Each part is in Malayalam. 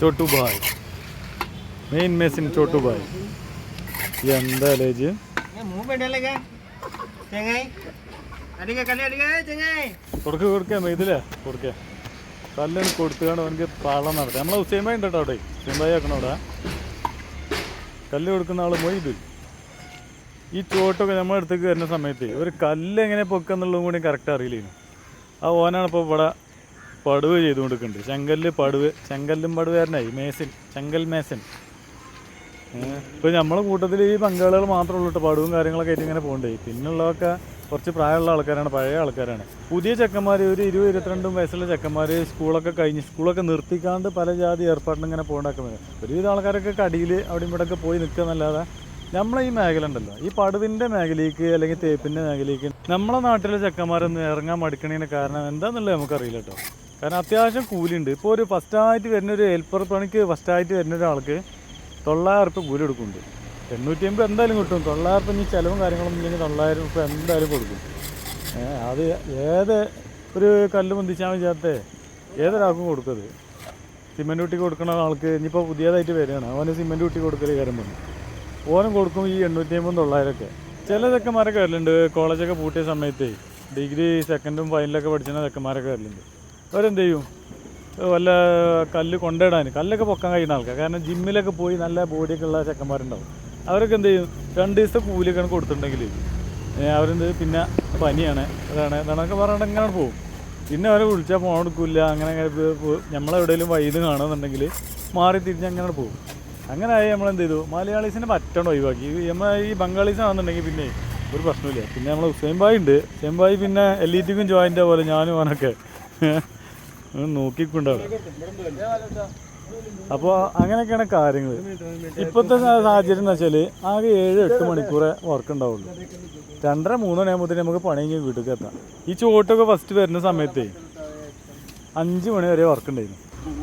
ചോട്ടു ഭായ് മെയിൻ മെസ്സിൻ ചോട്ടുഭായ് എന്താ ലേജ് കൊടുക്ക കൊടുക്കാം ഇതില്ലേ കൊടുക്ക. കല്ലിന് കൊടുത്തുകൊണ്ട് അവനക്ക് പാളം നടത്താം. നമ്മളെ ഹുസൈൻ ഉണ്ട് കേട്ടോ അവിടെ. ഭായി ആക്കണം അവിടെ. കല്ല് കൊടുക്കുന്ന ആൾ മൊയ്ത് ഈ ചോട്ടൊക്കെ നമ്മുടെ അടുത്തേക്ക് വരുന്ന സമയത്ത് ഒരു കല്ല് എങ്ങനെ പൊക്കെന്നുള്ളതും കൂടി കറക്റ്റ് അറിയില്ലേനു. ആ ഓനാണ് ഇപ്പോൾ ഇവിടെ പടുവ് ചെയ്തുകൊണ്ടിരിക്കുന്നുണ്ട്. ചെങ്കല്ല് പടുവ് ചെങ്കല്ലും പടുവേരനായി മേസിൻ ചെങ്കൽ മേസൻ. ഇപ്പോൾ നമ്മളെ കൂട്ടത്തിൽ ഈ പങ്കാളികൾ മാത്രമേ ഉള്ളൂ പടുവും കാര്യങ്ങളൊക്കെ ആയിട്ട് ഇങ്ങനെ പോകണ്ടേ. പിന്നുള്ളതൊക്കെ കുറച്ച് പ്രായമുള്ള ആൾക്കാരാണ് പഴയ ആൾക്കാരാണ്. പുതിയ ചെക്കന്മാർ ഒരു ഇരുപത് ഇരുപത്തിരണ്ടും വയസ്സുള്ള ചെക്കന്മാർ സ്കൂളൊക്കെ കഴിഞ്ഞ് സ്കൂളൊക്കെ നിർത്തിക്കാണ്ട് പല ജാതി ഏർപ്പാടിനും ഇങ്ങനെ പോകണ്ടാക്കുന്നത് ഒരുവിധ ആൾക്കാരൊക്കെ കടിയിൽ അവിടെ ഇവിടെയൊക്കെ പോയി നിൽക്കുക എന്നല്ലാതെ നമ്മളെ ഈ മേഖല ഉണ്ടല്ലോ. ഈ പടുവിന്റെ മേഖലയ്ക്ക് അല്ലെങ്കിൽ തേപ്പിന്റെ മേഖലയ്ക്ക് നമ്മളെ നാട്ടിലെ ചെക്കന്മാരൊന്നും ഇറങ്ങാൻ മടിക്കണതിന് കാരണം എന്താണെന്നുള്ളത് നമുക്കറിയില്ല കേട്ടോ കാരണം അത്യാവശ്യം കൂലിയുണ്ട്. ഇപ്പോൾ ഒരു ഫസ്റ്റായിട്ട് വരുന്നൊരു ഹെൽപ്പർ പണിക്ക് ഫസ്റ്റായിട്ട് വരുന്ന ഒരാൾക്ക് തൊള്ളായിരം റുപ്യ കൂലി കൊടുക്കുന്നുണ്ട് എണ്ണൂറ്റി അമ്പത് എന്തായാലും കിട്ടും. തൊള്ളായിരം റുപ്യ ഇനി ചിലവും കാര്യങ്ങളൊന്നും ഇല്ലെങ്കിൽ തൊള്ളായിരം റുപ്യ എന്തായാലും കൊടുക്കും. അത് ഏത് ഒരു കല്ല് പൊന്തിച്ചാൽ വിചാരത്തെ? ഏതൊരാൾക്കും കൊടുക്കത് സിമെന്റ് കുട്ടി കൊടുക്കുന്ന ആൾക്ക് ഇനിയിപ്പോൾ പുതിയതായിട്ട് വരികയാണ്. അവന് സിമെന്റ് കുട്ടി കൊടുക്കൽ കാര്യം പറഞ്ഞു. ഓനും കൊടുക്കും ഈ എണ്ണൂറ്റി അമ്പതും തൊള്ളായിരമൊക്കെ ചില ചെക്കന്മാരൊക്കെ വരലുണ്ട്. കോളേജൊക്കെ പൂട്ടിയ സമയത്ത് ഡിഗ്രി സെക്കൻഡും ഫൈനലൊക്കെ പഠിച്ചിരുന്ന ചെക്കന്മാരൊക്കെ വരലുണ്ട്. അവരെന്ത് ചെയ്യും? വല്ല കല്ല് കൊണ്ടിടാൻ കല്ലൊക്കെ പൊക്കാൻ കഴിയുന്ന ആൾക്കാർ കാരണം ജിമ്മിലൊക്കെ പോയി നല്ല ബോഡിയൊക്കെ ഉള്ള ചെക്കന്മാരുണ്ടാവും. അവരൊക്കെ എന്ത് ചെയ്യും? രണ്ട് ദിവസത്തെ കൂലിയൊക്കെ കൊടുത്തിട്ടുണ്ടെങ്കിൽ അവരെന്ത് പിന്നെ പനിയാണ്. അതാണ് അതാണൊക്കെ പറഞ്ഞിട്ട് ഇങ്ങനെ പോകും പിന്നെ അവരെ വിളിച്ചാൽ ഫോൺ എടുക്കില്ല. അങ്ങനെ നമ്മളെവിടെയെങ്കിലും വൈദ്യുതി കാണുന്നുണ്ടെങ്കിൽ മാറി തിരിഞ്ഞ് അങ്ങനെ പോകും അങ്ങനെ ആയി നമ്മൾ നമ്മളെന്ത് ചെയ്തു? മലയാളീസിനെ പറ്റണം ഒഴിവാക്കി. നമ്മൾ ഈ ബംഗാളീസ് ആണെന്നുണ്ടെങ്കിൽ പിന്നെ ഒരു പ്രശ്നമില്ല പിന്നെ നമ്മൾ ഹുസൈൻ ബായി ഉണ്ട്. ഹുസൈൻ ബായി പിന്നെ ഇ ടിക്കും ജോയിന്റെ പോലെ ഞാനും അവനൊക്കെ നോക്കിക്കൊണ്ടാണ്. അപ്പോൾ അങ്ങനെയൊക്കെയാണ് കാര്യങ്ങൾ ഇപ്പോഴത്തെ സാഹചര്യം എന്ന് വെച്ചാൽ ആകെ ഏഴ് എട്ട് മണിക്കൂറേ വർക്ക് ഉണ്ടാവുള്ളൂ രണ്ടര മൂന്ന് മണിയാകുമ്പോഴത്തേന് നമുക്ക് പണി കഴിഞ്ഞ് വീട്ടിലേക്ക് എത്താം. ഈ ചോട്ടൊക്കെ ഫസ്റ്റ് വരുന്ന സമയത്തേ അഞ്ച് മണി വരെ വർക്ക് ഉണ്ടായിരുന്നു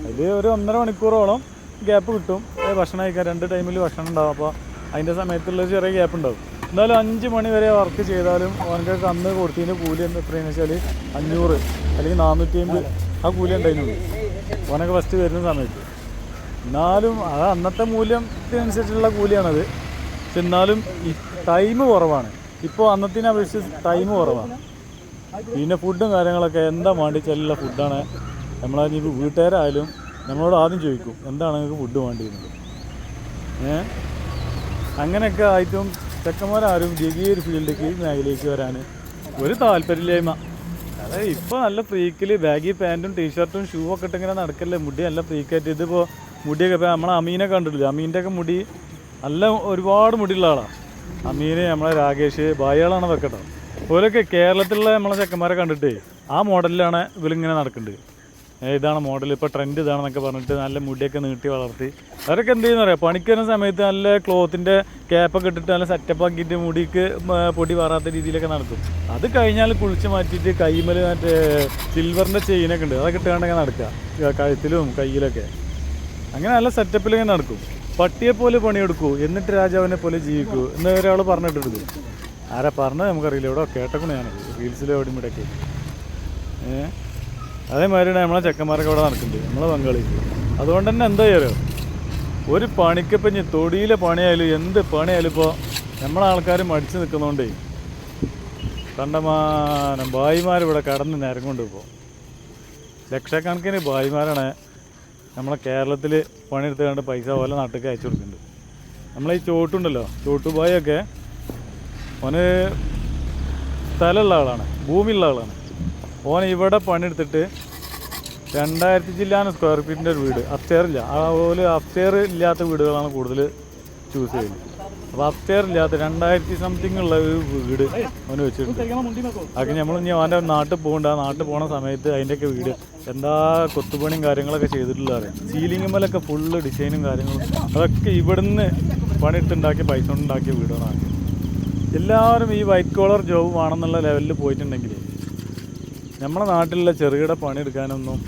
അതിൽ ഒരു ഒന്നര മണിക്കൂറോളം ഗ്യാപ്പ് കിട്ടും. ഭക്ഷണം കഴിക്കാം രണ്ട് ടൈമിൽ ഭക്ഷണം ഉണ്ടാവും. അപ്പോൾ അതിന്റെ സമയത്തുള്ള ചെറിയ ഗ്യാപ്പ് ഉണ്ടാവും. എന്തായാലും അഞ്ച് മണി വരെ വർക്ക് ചെയ്താലും അവനൊക്കെ അന്ന് കൊടുത്തതിന്റെ കൂലി എന്താ എത്രയെന്ന് വെച്ചാൽ അഞ്ഞൂറ് അല്ലെങ്കിൽ നാനൂറ്റി അമ്പത്. ആ കൂലി ഉണ്ടായിരുന്നുള്ളൂ ഓനൊക്കെ ഫസ്റ്റ് വരുന്ന സമയത്ത്. എന്നാലും അത് അന്നത്തെ മൂല്യത്തിനനുസരിച്ചുള്ള കൂലിയാണത്. പക്ഷെ എന്നാലും ടൈം കുറവാണ്. ഇപ്പോൾ അന്നത്തിനെ അപേക്ഷിച്ച് ടൈം കുറവാണ്. പിന്നെ ഫുഡും കാര്യങ്ങളൊക്കെ എന്താ വേണ്ടിച്ചുള്ള ഫുഡാണ് നമ്മളെ ഇപ്പോൾ വീട്ടുകാരായാലും നമ്മളോട് ആദ്യം ചോദിക്കും എന്താണ് നിങ്ങൾക്ക് ഫുഡ് വേണ്ടിയിരുന്നത്? ഏ? അങ്ങനെയൊക്കെ ആയിട്ടും ചെക്കന്മാരാരും ജഗീയ ഒരു ഫീൽഡിലേക്ക് മേഖലയിലേക്ക് വരാൻ ഒരു താല്പര്യമില്ലായ്മ. അതായത് ഇപ്പോൾ നല്ല ഫ്രീക്കിൽ ബാഗി പാന്റും ടീഷർട്ടും ഷൂ ഒക്കെ ഇട്ട് ഇങ്ങനെ നടക്കല്ലേ? മുടി നല്ല ഫ്രീക്കായിട്ട് ഇതിപ്പോ മുടിയൊക്കെ ഇപ്പോൾ നമ്മളെ അമീനെ കണ്ടിട്ടില്ല? അമീന്റെ ഒക്കെ മുടി നല്ല ഒരുപാട് മുടിയുള്ള ആളാണ് അമീന് നമ്മളെ രാകേഷ് ബായികളാണ് വെക്കട്ടോ ഓരൊക്കെ കേരളത്തിലുള്ള നമ്മളെ ചെക്കന്മാരെ കണ്ടിട്ടേ ആ മോഡലിലാണ് ഇവരിങ്ങനെ നടക്കുന്നുണ്ട് ഇതാണ് മോഡൽ ഇപ്പോൾ ട്രെൻഡ് ഇതാണെന്നൊക്കെ പറഞ്ഞിട്ട് നല്ല മുടിയൊക്കെ നീട്ടി വളർത്തി. അവരൊക്കെ എന്ത് ചെയ്യുന്ന അറിയാം പണിക്ക് വരുന്ന സമയത്ത് നല്ല ക്ലോത്തിന്റെ ക്യാപ്പൊക്കെ ഇട്ടിട്ട് നല്ല സെറ്റപ്പ് ആക്കിയിട്ട് മുടിക്ക് പൊടി വരാത്ത രീതിയിലൊക്കെ നടക്കും അത് കഴിഞ്ഞാൽ കുളിച്ച് മാറ്റിയിട്ട് കൈമൽ മറ്റേ സിൽവറിന്റെ ചെയിനൊക്കെ ഉണ്ട്. അതൊക്കെ ഇട്ടുകൊണ്ടൊക്കെ നടക്കുക. കഴുത്തിലും കയ്യിലൊക്കെ. അങ്ങനെ നല്ല സെറ്റപ്പിൽ ഇങ്ങനെ നടക്കും. പട്ടിയെ പോലെ പണിയെടുക്കൂ. എന്നിട്ട് രാജാവിനെ പോലെ ജീവിക്കൂ. എന്ന് ഒരാൾ പറഞ്ഞിട്ടെടുക്കും ആരാ പറഞ്ഞത്? നമുക്കറിയില്ല. ഇവിടെ കേട്ടക്കണ ഞാൻ റീൽസിലും എവിടെ ഇവിടെയൊക്കെ ഏഹ് അതേമാതിരിയാണ് നമ്മളെ ചെക്കന്മാരൊക്കെ ഇവിടെ നടക്കുന്നുണ്ട് നമ്മളെ പങ്കാളി അതുകൊണ്ട് തന്നെ എന്താ ചെയ്യാറോ ഒരു പണിക്കിപ്പം ഇനി തൊടിയിലെ പണിയായാലും എന്ത് പണിയായാലും ഇപ്പോൾ നമ്മളെ ആൾക്കാർ മടിച്ചു നിൽക്കുന്നതുകൊണ്ടേ കണ്ടമാനം ഭായിമാർ ഇവിടെ കടന്ന് നിരങ്ങുണ്ട് ഇപ്പോൾ ലക്ഷക്കണക്കിന് ഭായിമാരാണ് നമ്മളെ കേരളത്തിൽ പണിയെടുത്ത് കണ്ട് പൈസ പോലെ നാട്ടിലേക്ക് അയച്ചു കൊടുക്കുന്നുണ്ട് നമ്മളെ ഈ ചോട്ടുണ്ടല്ലോ ചോട്ടുബായൊക്കെ ഓന് സ്ഥലമുള്ള ആളാണ് ഭൂമിയുള്ള ആളാണ്. ഓൻ ഇവിടെ പണിയെടുത്തിട്ട് രണ്ടായിരത്തി ചില്ലാന സ്ക്വയർ ഫീറ്റിന്റെ ഒരു വീട്. അപ്സ്റ്റെയർ ഇല്ല. അതുപോലെ അപ്സ്റ്റെയർ ഇല്ലാത്ത വീടുകളാണ് കൂടുതൽ ചൂസ് ചെയ്യുന്നത്. അപ്പോൾ അപ്സ്റ്റെയർ ഇല്ലാത്ത രണ്ടായിരത്തി സംതിങ് ഉള്ള ഒരു വീട് അവന് വെച്ചിട്ടുണ്ട്. അതൊക്കെ നമ്മൾ ഇനി അവന്റെ നാട്ടിൽ പോകണ്ട. ആ നാട്ടിൽ പോണ സമയത്ത് അതിന്റെയൊക്കെ വീട് എന്താ കൊത്തുപണിയും കാര്യങ്ങളൊക്കെ ചെയ്തിട്ടുള്ള അറിയാം സീലിംഗ് മേലൊക്കെ ഫുള്ള് ഡിസൈനും കാര്യങ്ങളും. അതൊക്കെ ഇവിടുന്ന് പണിയെടുത്തുണ്ടാക്കിയ പൈസ കൊണ്ടുണ്ടാക്കിയ വീടുകളാണ്. എല്ലാവരും ഈ വൈറ്റ് കോളർ ജോബ് വേണമെന്നുള്ള ലെവലിൽ പോയിട്ടുണ്ടെങ്കിൽ നമ്മളെ നാട്ടിലുള്ള ചെറുകിട പണിയെടുക്കാനൊന്നും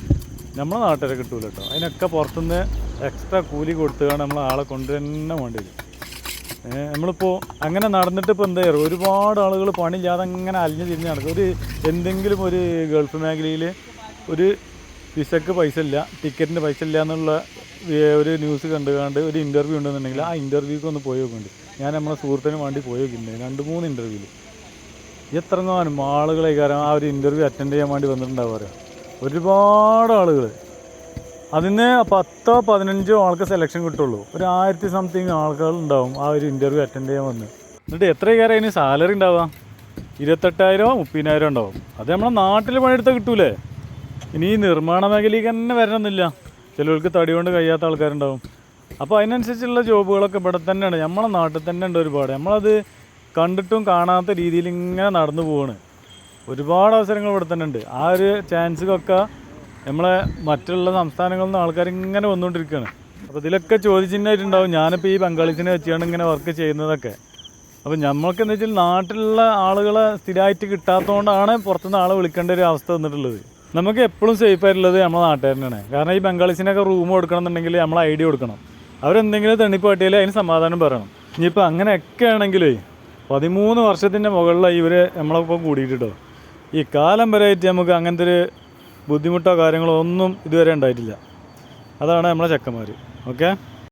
നമ്മളെ നാട്ടിലെ കിട്ടൂല കേട്ടോ. അതിനൊക്കെ പുറത്തുനിന്ന് എക്സ്ട്രാ കൂലി കൊടുത്തുകൊണ്ട് നമ്മളെ ആളെ കൊണ്ടുതന്നെ വേണ്ടി വരും. നമ്മളിപ്പോൾ അങ്ങനെ നടന്നിട്ട് ഇപ്പോൾ എന്താ പറയുക ഒരുപാട് ആളുകൾ പണിയില്ലാതെ അങ്ങനെ അലിഞ്ഞു തിരിഞ്ഞ് നടക്കും. ഒരു എന്തെങ്കിലും ഒരു ഗൾഫ് മേഖലയിൽ ഒരു വിസക്ക് പൈസ ഇല്ല ടിക്കറ്റിന് പൈസ ഇല്ല എന്നുള്ള ഒരു ന്യൂസ് കണ്ടു കണ്ട് ഒരു ഇന്റർവ്യൂ ഉണ്ടെന്നുണ്ടെങ്കിൽ ആ ഇന്റർവ്യൂക്ക് ഒന്ന് പോയി നോക്കുന്നുണ്ട് ഞാൻ നമ്മളെ സുഹൃത്തിന് വേണ്ടി പോയി നോക്കിയിട്ടുണ്ട്. രണ്ട് മൂന്ന് ഇന്റർവ്യൂവിൽ എത്രങ്ങാനും ആളുകളെ കാരണം ആ ഒരു ഇന്റർവ്യൂ അറ്റൻഡ് ചെയ്യാൻ വേണ്ടി വന്നിട്ടുണ്ടാവുക ഒരുപാട് ആളുകൾ അതിന് പത്തോ പതിനഞ്ചോ ആൾക്ക് സെലക്ഷൻ കിട്ടുള്ളൂ. ഒരു ആയിരത്തി സംതിങ് ആൾക്കാർ ഉണ്ടാവും ആ ഒരു ഇന്റർവ്യൂ അറ്റൻഡ് ചെയ്യാൻ വന്ന്. എന്നിട്ട് എത്ര കയറി അതിന് സാലറി ഉണ്ടാവുക? ഇരുപത്തെട്ടായിരമോ മുപ്പതിനായിരം ഉണ്ടാവും. അത് നമ്മളെ നാട്ടിൽ പണിയെടുത്താൽ കിട്ടൂലേ? ഇനി ഈ നിർമ്മാണ മേഖലയ്ക്ക് തന്നെ വരണമെന്നില്ല. ചിലവർക്ക് തടി കൊണ്ട് കഴിയാത്ത ആൾക്കാരുണ്ടാവും. അപ്പോൾ അതിനനുസരിച്ചുള്ള ജോബുകളൊക്കെ ഇവിടെ തന്നെയാണ്. നമ്മളെ നാട്ടിൽ തന്നെ ഉണ്ട് ഒരുപാട്. നമ്മളത് കണ്ടിട്ടും കാണാത്ത രീതിയിൽ ഇങ്ങനെ നടന്നു പോവാണ്. ഒരുപാട് അവസരങ്ങൾ ഇവിടെ തന്നെ ഉണ്ട്. ആ ഒരു ചാൻസുകളൊക്കെ നമ്മളെ മറ്റുള്ള സംസ്ഥാനങ്ങളിൽ നിന്ന് ആൾക്കാർ ഇങ്ങനെ വന്നുകൊണ്ടിരിക്കുകയാണ്. അപ്പോൾ ഇതിലൊക്കെ ചോദിച്ചിട്ടുണ്ടാവും ഞാനിപ്പോൾ ഈ ബംഗാളീസിനെ വെച്ചുകൊണ്ട് ഇങ്ങനെ വർക്ക് ചെയ്യുന്നതൊക്കെ. അപ്പോൾ നമ്മൾക്ക് എന്താ വെച്ചാൽ നാട്ടിലുള്ള ആളുകളെ സ്ഥിരമായിട്ട് കിട്ടാത്തതുകൊണ്ടാണ് പുറത്തുനിന്ന് ആളെ വിളിക്കേണ്ട ഒരു അവസ്ഥ വന്നിട്ടുള്ളത്. നമുക്ക് എപ്പോഴും സേഫ് ആയിട്ടുള്ളത് നമ്മുടെ നാട്ടുകാരനാണ്. കാരണം ഈ ബംഗാളീസിനൊക്കെ റൂം കൊടുക്കണം എന്നുണ്ടെങ്കിൽ നമ്മൾ ഡി കൊടുക്കണം. അവരെന്തെങ്കിലും തെണ്ണിപ്പ് കാട്ടിയാൽ അതിന് സമാധാനം പറയണം. ഇനിയിപ്പോൾ അങ്ങനെയൊക്കെ ആണെങ്കിലേ പതിമൂന്ന് വർഷത്തിന്റെ മുകളിലായി ഇവർ നമ്മളൊപ്പം കൂടിയിട്ടോ ഈ കാലം വരെ ആയിട്ട് നമുക്ക് അങ്ങനത്തെ ഒരു ബുദ്ധിമുട്ടോ കാര്യങ്ങളോ ഒന്നും ഇതുവരെ ഉണ്ടായിട്ടില്ല. അതാണ് നമ്മളെ ചെക്കന്മാർ ഓക്കെ?